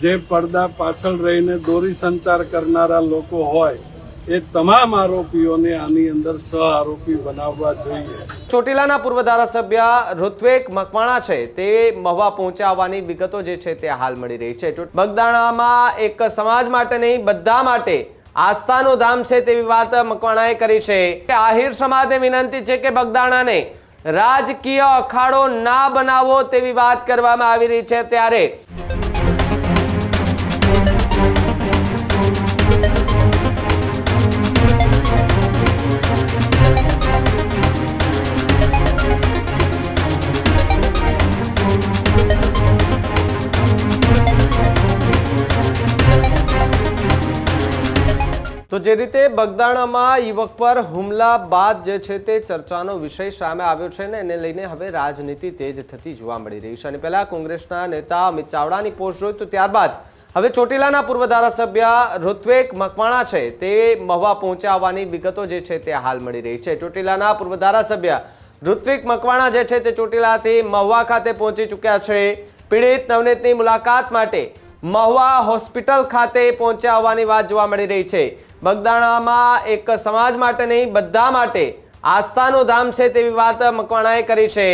જે પડદા પાછળ રહીને દોરી સંચાર કરનારા લોકો હોય, એ તમામ આરોપીઓને આની અંદર સહ આરોપી બનાવવા જોઈએ. ચોટીલાના પૂર્વ ધારાસભ્ય ઋત્વેક મકવાણા છે, તે મહવા પહોંચાવવાની વિગતો જે છે તે હાલ મળી રહી છે. બગદાણામાં એક સમાજ માટે નહીં, બધા માટે આસ્થાનું ધામ છે તેવી વાત મકવાણાએ કરી છે. આહિર સમાજને વિનંતી છે કે બગદાણાને રાજકીય અખાડો ના બનાવો તેવી વાત કરવામાં આવી રહી છે ત્યારે તો જે રીતે બગદાણામાં યુવક પર હુમલા બાદ જે છે તે ચર્ચાનો વિષય સામે આવ્યો છે ને એને લઈને હવે રાજનીતિ તેજ થતી જોવા મળી રહી છે. અને પહેલા કોંગ્રેસના નેતા અમિત ચાવડાની પોસ્ટ જોઈ તો ત્યારબાદ હવે ચોટીલાના પૂર્વ ધારાસભ્ય ઋત્વેક મકવાણા છે તે મહવા પહોંચ્યા હોવાની વિગતો જે છે તે હાલ મળી રહી છે. ચોટીલાના પૂર્વ ધારાસભ્ય ઋત્વિક મકવાણા જે છે તે ચોટીલાથી મહુવા ખાતે પહોંચી ચૂક્યા છે. પીડિત નવનીતની મુલાકાત માટે મહુવા હોસ્પિટલ ખાતે પહોંચ્યા હોવાની વાત જોવા મળી રહી છે. બગદાણામાં એક સમાજ માટે નહીં, બધા માટે આસ્થાનું ધામ છે તેવી વાત મકવાણાએ કરી છે.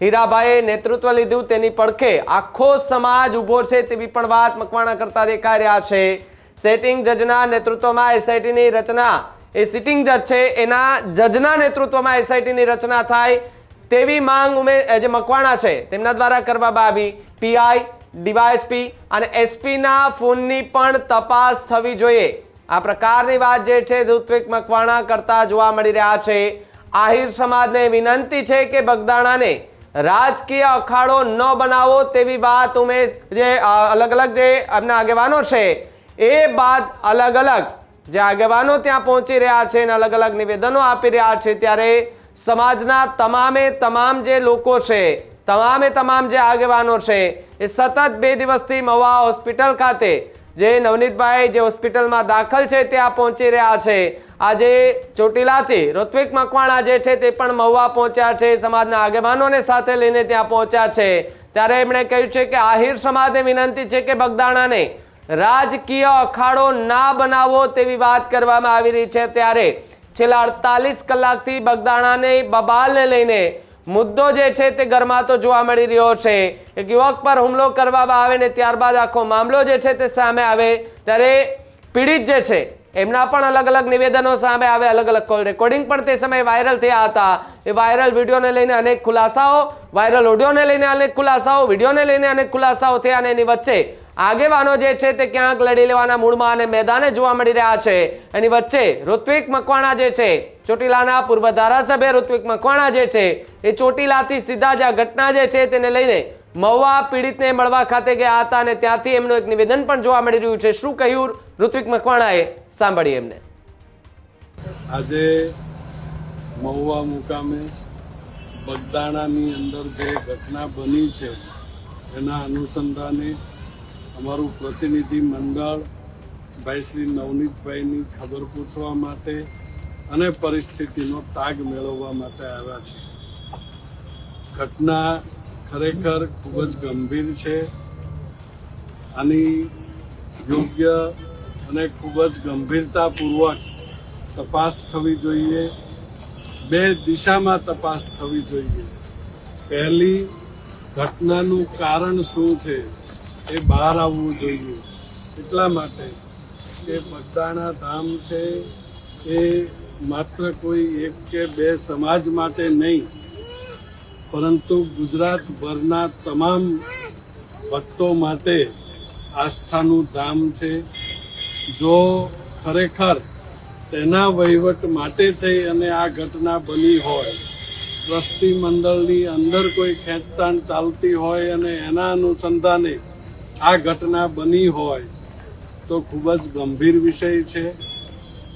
હીરાભાઈએ નેતૃત્વ લીધું તેની પડખે આખો સમાજ ઊભો છે તેવી પણ વાત મકવાણા કરતા દેખાઈ રહ્યા છે. સેટિંગ જજના નેતૃત્વમાં એસઆઈટીની રચના, એ સિટિંગ જજ છે, એના જજના નેતૃત્વમાં એસઆઈટીની રચના થાય તેવી માંગ ઉમે જે મકવાણા છે, તેમના દ્વારા કરવામાં આવી. પીઆઈ ડીવાયએસપી અને એસપીના ફોનની પણ તપાસ થવી જોઈએ. આ પ્રકારની વાત જે છે ઋત્વિક મકવાણા કરતા જોવા મળી રહ્યા છે. આહિર સમાજને વિનંતી છે કે બગદાણાને રાજકીય અખાડો ન બનાવો તેવી વાત ઉમેશ જે અલગ અલગ જે એમના આગેવાનો છે, એ બાદ અલગ અલગ જે આગેવાનો ત્યાં પહોંચી રહ્યા છે અને અલગ અલગ નિવેદનો આપી રહ્યા છે ત્યારે સમાજના તમામે તમામ જે લોકો છે, તમામે તમામ જે આગેવાનો છે, એ સતત બે દિવસથી મવા હોસ્પિટલ ખાતે જે નવનીતભાઈ જે હોસ્પિટલમાં દાખલ છે ત્યાં પહોંચી રહ્યા છે. આજે ચોટીલાથી ઋત્વિક મકવાણા જે છે, તે પણ મહુવા પહોંચ્યા છે. સમાજના આગેવાનોને સાથે લઈને ત્યાં પહોંચ્યા છે. ત્યારે એમણે કહ્યું છે કે આહિર સમાજને વિનંતી છે કે બગદાણાને રાજકીય અખાડો ના બનાવો તેવી વાત કરવામાં આવી રહી છે. ત્યારે છેલ્લા અડતાલીસ કલાકથી બગદાણાને બબાલને લઈને મુદ્દો જે છે તે ગરમાતો જોવા મળી રહ્યો છે. એક યુવક પર હુમલો કરવામાં આવે ને ત્યારબાદ આખો મામલો જે છે તે સામે આવે. ત્યારે પીડિત જે છે, એમના પણ અલગ અલગ નિવેદનો સામે આવે, અલગ અલગ કોલ રેકોર્ડિંગ પણ તે સમયે વાયરલ થયા હતા. એ વાયરલ વિડીયોને લઈને અનેક ખુલાસાઓ વાયરલ ઓડિયોને લઈને અનેક ખુલાસાઓ વિડીયોને લઈને અનેક ખુલાસાઓ થયા અને એની વચ્ચે આગેવાનો જે છે તે ક્યાંક લડી લેવાના મૂળમાં અને મેદાને જોવા મળી રહ્યા છે. એની વચ્ચે ઋત્વિક મકવાણા જે છે, ચોટીલાના પૂર્વ ધારાસભ્ય ઋત્વિક મકવાણા જે છે, એ ચોટીલાથી સીધા જ આ ઘટના જે છે તેને લઈને મહુવા પીડિતને મળવા ખાતે ગયા હતા અને ત્યાંથી એમનું એક નિવેદન પણ જોવા મળી રહ્યું છે. શું કહ્યું ઋત્વિક મકવાણાએ? સાંભળીએ એમને. આજે મહુવા મુકામે બગદાણાની અંદર જે ઘટના બની છે, એના અનુસંધાને અમારું પ્રતિનિધિ મંડળ ભાઈ શ્રી નવનીતભાઈની ખબર પૂછવા માટે અને પરિસ્થિતિનો તાગ મેળવવા માટે આવ્યા છે. ઘટના ખરેખર ખૂબ જ ગંભીર છે. આની યોગ્ય અને ખૂબ જ ગંભીરતાપૂર્વક તપાસ થવી જોઈએ. બે દિશામાં તપાસ થવી જોઈએ. પહેલી, ઘટનાનું કારણ શું છે? એ બહાર આવવું જોઈએ. એટલા માટે કે બગદાણા ધામ છે એ માત્ર કોઈ એક કે બે સમાજ માટે નહીં, પરંતુ ગુજરાતભરના તમામ ભક્તો માટે આસ્થાનું ધામ છે. જો ખરેખર તેના વહીવટ માટે થઈ અને આ ઘટના બની હોય, ટ્રસ્ટી મંડળની અંદર કોઈ ખેંચતાણ ચાલતી હોય અને એના અનુસંધાને આ ઘટના બની હોય તો ખૂબ જ ગંભીર વિષય છે.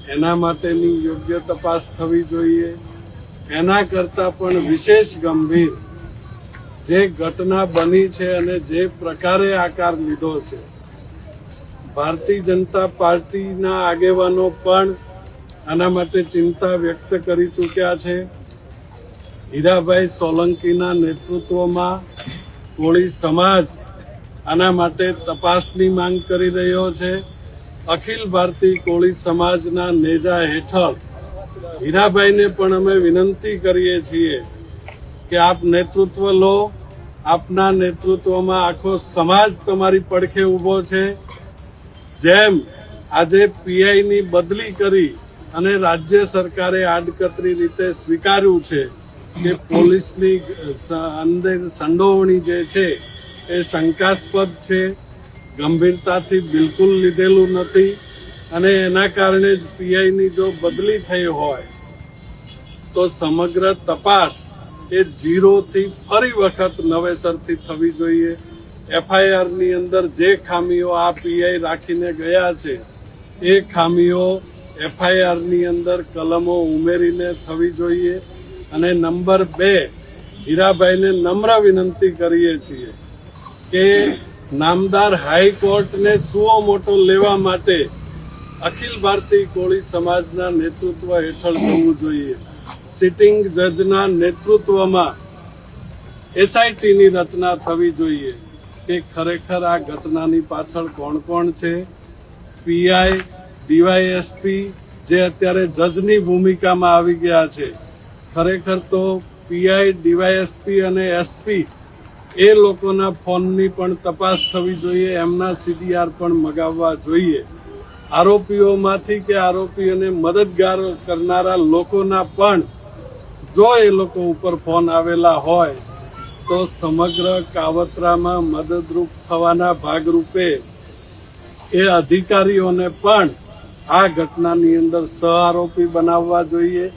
એના માટેની યોગ્ય તપાસ થવી જોઈએ. એના કરતાં પણ વિશેષ ગંભીર જે ઘટના બની છે અને જે પ્રકારે આકાર લીધો છે. ભારતીય જનતા પાર્ટીના આગેવાનો પણ આના માટે ચિંતા વ્યક્ત કરી ચૂક્યા છે. હીરાભાઈ સોલંકીના નેતૃત્વમાં કોળી સમાજ આના માટે તપાસની માંગ કરી રહ્યો છે. અખિલ ભારતીય કોળી સમાજના નેજા હેઠળ હીરાભાઈને પણ અમે વિનંતી કરીએ છીએ કે આપ નેતૃત્વ લો. આપના નેતૃત્વમાં આખો સમાજ તમારી પડખે ઊભો છે. જેમ આજે પીઆઈની બદલી કરી અને રાજ્ય સરકારે આડકતરી રીતે સ્વીકાર્યું છે કે પોલીસની અંદર સંડોવણી જે છે એ શંકાસ્પદ છે. ગંભીરતાથી બિલકુલ લીધેલું નથી અને એના કારણે જ પીઆઈની જો બદલી થઈ હોય, તો સમગ્ર તપાસ એ જીરોથી ફરી વખત નવેસરથી થવી જોઈએ. એફઆઈઆરની અંદર જે ખામીઓ આ પીઆઈ રાખીને ગયા છે, એ ખામીઓ એફઆઈઆરની અંદર કલમો ઉમેરીને થવી જોઈએ અને નંબર બે હીરાભાઈને નમ્ર વિનંતી કરીએ છીએ કે નામદાર હાઈકોર્ટને સુઓ મોટો લેવા માટે અખિલ ભારતીય કોળી સમાજના નેતૃત્વ હેઠળ જવું જોઈએ. સિટિંગ જજના નેતૃત્વમાં એસઆઈટીની રચના થવી જોઈએ કે ખરેખર આ ઘટનાની પાછળ કોણ કોણ છે? પીઆઈ, ડીવાયએસપી જે અત્યારે જજની ભૂમિકામાં આવી ગયા છે. ખરેખર તો પીઆઈ, ડીવાયએસપી અને એસપી એ લોકોના ફોનની પણ તપાસ થવી જોઈએ, એમના સીડીઆર પણ મગાવવા જોઈએ. આરોપીઓમાંથી કે આરોપીઓને મદદગાર કરનારા લોકોના પણ જો એ લોકો ઉપર ફોન આવેલા હોય, તો સમગ્ર કાવતરામાં મદદરૂપ થવાના ભાગરૂપે એ અધિકારીઓને પણ આ ઘટનાની અંદર સહ આરોપી બનાવવા જોઈએ.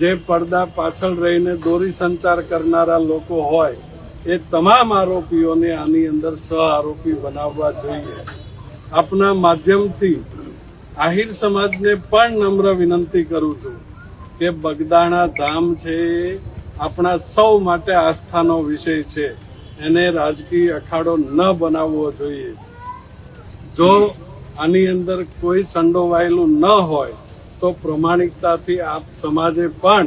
જે પડદા પાછળ રહીને દોરી સંચાર કરનારા લોકો હોય એ તમામ આરોપીઓને આની અંદર સહ આરોપી બનાવવા જોઈએ. આપના માધ્યમથી આહિર સમાજને પણ નમ્ર વિનંતી કરું છું કે બગદાણા ધામ છે આપણા સૌ માટે આસ્થાનો વિષય છે. એને રાજકીય અખાડો ન બનાવવો જોઈએ. જો આની અંદર કોઈ સંડોવાયેલું ન હોય, તો પ્રમાણિકતાથી આપ સમાજે પણ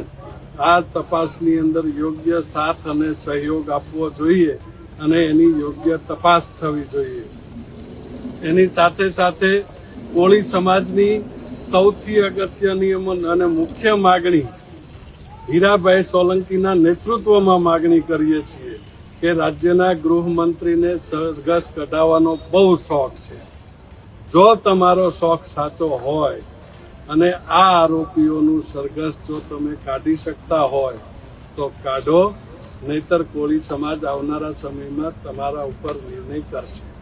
આ તપાસની અંદર યોગ્ય સાથ અને સહયોગ આપવો જોઈએ અને એની યોગ્ય તપાસ થવી જોઈએ. એની સાથે સાથે કોળી સમાજની સૌથી અગત્યની અને મુખ્ય માગણી હીરાભાઈ સોલંકીના નેતૃત્વમાં માગણી કરીએ છીએ કે રાજ્યના ગૃહમંત્રીને સરઘસ કઢાવવાનો બહુ શોખ છે. જો તમારો શોખ સાચો હોય અને આ આરોપીઓનું સરઘસ જો તમે કાઢી શકતા હોય, તો કાઢો. નહીતર કોળી સમાજ આવનારા સમયમાં તમારા ઉપર નિર્ણય કરશે.